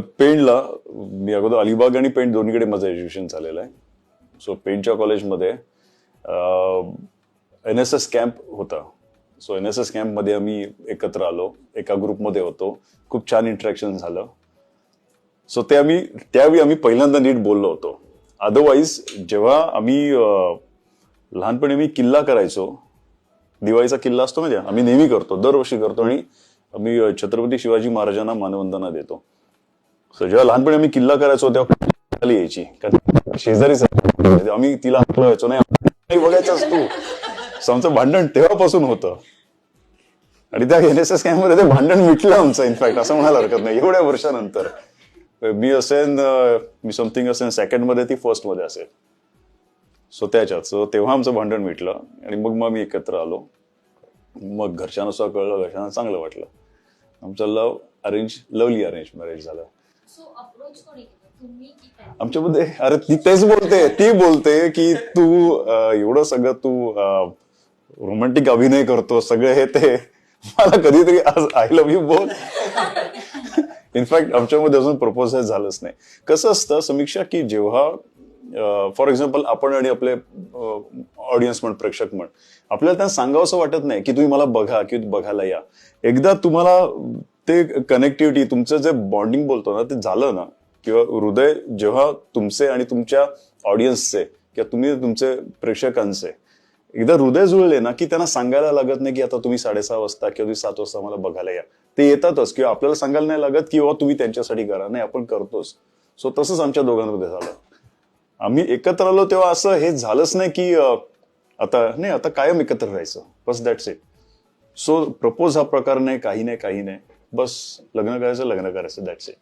पेणला मी अगोदर अलिबाग आणि पेंट दोन्हीकडे माझं एज्युकेशन झालेलं आहे. सो पेंटच्या कॉलेजमध्ये एन एस एस कॅम्प होता. सो एन एस एस कॅम्पमध्ये आम्ही एकत्र आलो. एका ग्रुपमध्ये होतो. खूप छान इंटरॅक्शन झालं. सो ते आम्ही त्यावेळी आम्ही पहिल्यांदा नीट बोललो होतो. अदरवाईज जेव्हा आम्ही लहानपणी आम्ही किल्ला करायचो दिवाळीचा किल्ला असतो म्हणजे आम्ही नेहमी करतो दरवर्षी करतो आणि आम्ही छत्रपती शिवाजी महाराजांना मानवंदना देतो. सो जेव्हा लहानपणी आम्ही किल्ला करायचो तेव्हा खाली यायची. कारण शेजारीच म्हणजे आम्ही तिला आपलं व्हायचो नाही बघायचंच तू. सो आमचं भांडण तेव्हापासून होतं. आणि त्या एन एस एस कॅम्पमध्ये ते भांडण मिटलं आमचं इनफॅक्ट असं म्हणायला हरकत नाही. एवढ्या वर्षानंतर. मी असेन मी समथिंग असेन सेकंडमध्ये ती फर्स्टमध्ये असेल. सो त्याच्यात. सो तेव्हा आमचं भांडण मिटलं. आणि मग मग मी एकत्र आलो. मग घरच्यांना सुद्धा कळलं घरच्यांना चांगलं वाटलं. आमचं love arrange lovely arrange marriage झालं. आमच्यामध्ये अरे ती तेच बोलते ती बोलते की तू एवढं सगळं तू रोमॅन्टिक अभिनय करतो सगळं हे ते. मला कधीतरी आज आय लव्ह यू बोल. इनफॅक्ट आमच्यामध्ये अजून प्रपोज झालंच नाही. कसं असतं समीक्षा की जेव्हा फॉर एक्झाम्पल आपण आणि आपले ऑडियन्स म्हण प्रेक्षक म्हण आपल्याला त्यांना सांगावं असं वाटत नाही की तुम्ही मला बघा की बघायला या. एकदा तुम्हाला ते कनेक्टिव्हिटी तुमचं जे बॉन्डिंग बोलतो ना ते झालं ना? किंवा हृदय जेव्हा तुमचे आणि तुमच्या ऑडियन्सचे किंवा तुम्ही तुमचे प्रेक्षकांचे एकदा हृदय जुळले ना की त्यांना सांगायला लागत नाही की आता तुम्ही साडेसहा वाजता किंवा तुम्ही सात वाजता मला बघायला या. ते येतातच किंवा आपल्याला सांगायला नाही लागत की बाबा तुम्ही त्यांच्यासाठी करा. नाही आपण करतोच. सो तसंच आमच्या दोघांमध्ये झालं. आम्ही एकत्र आलो तेव्हा असं हे झालंच नाही की आता नाही आता कायम एकत्र राहायचं. बस दॅट्स इट सो प्रपोज हा प्रकार नाही काही नाही काही नाही. बस लग्न करायचं लग्न करायचं दॅट्स इट